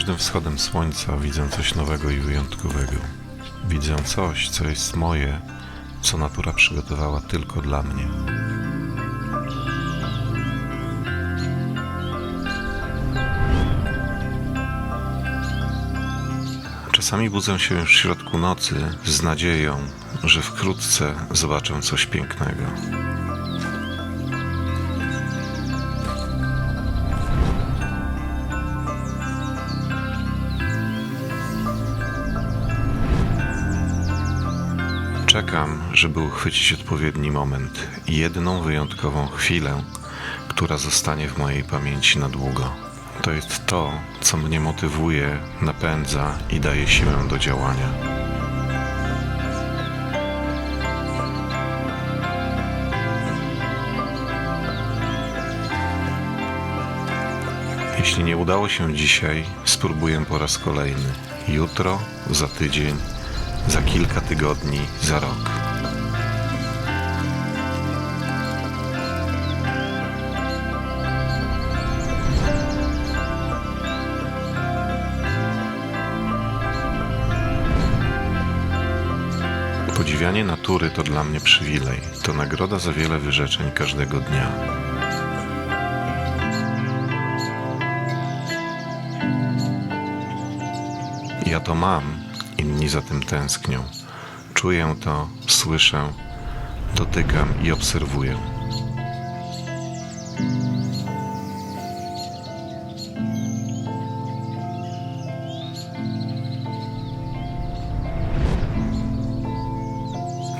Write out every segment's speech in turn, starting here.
każdym wschodem słońca widzę coś nowego i wyjątkowego. Widzę coś, co jest moje, co natura przygotowała tylko dla mnie. Czasami budzę się już w środku nocy z nadzieją, że wkrótce zobaczę coś pięknego. Czekam, żeby uchwycić odpowiedni moment jedną wyjątkową chwilę, która zostanie w mojej pamięci na długo. To jest to, co mnie motywuje, napędza i daje siłę do działania. Jeśli nie udało się dzisiaj, spróbuję po raz kolejny. Jutro, za tydzień, za kilka tygodni, za rok. Podziwianie natury to dla mnie przywilej. To nagroda za wiele wyrzeczeń każdego dnia. Ja to mam, inni za tym tęsknią. Czuję to, słyszę, dotykam i obserwuję.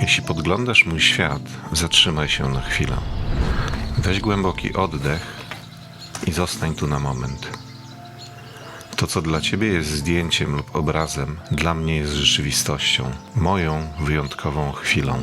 Jeśli podglądasz mój świat, zatrzymaj się na chwilę. Weź głęboki oddech i zostań tu na moment. To, co dla ciebie jest zdjęciem lub obrazem, dla mnie jest rzeczywistością, moją wyjątkową chwilą.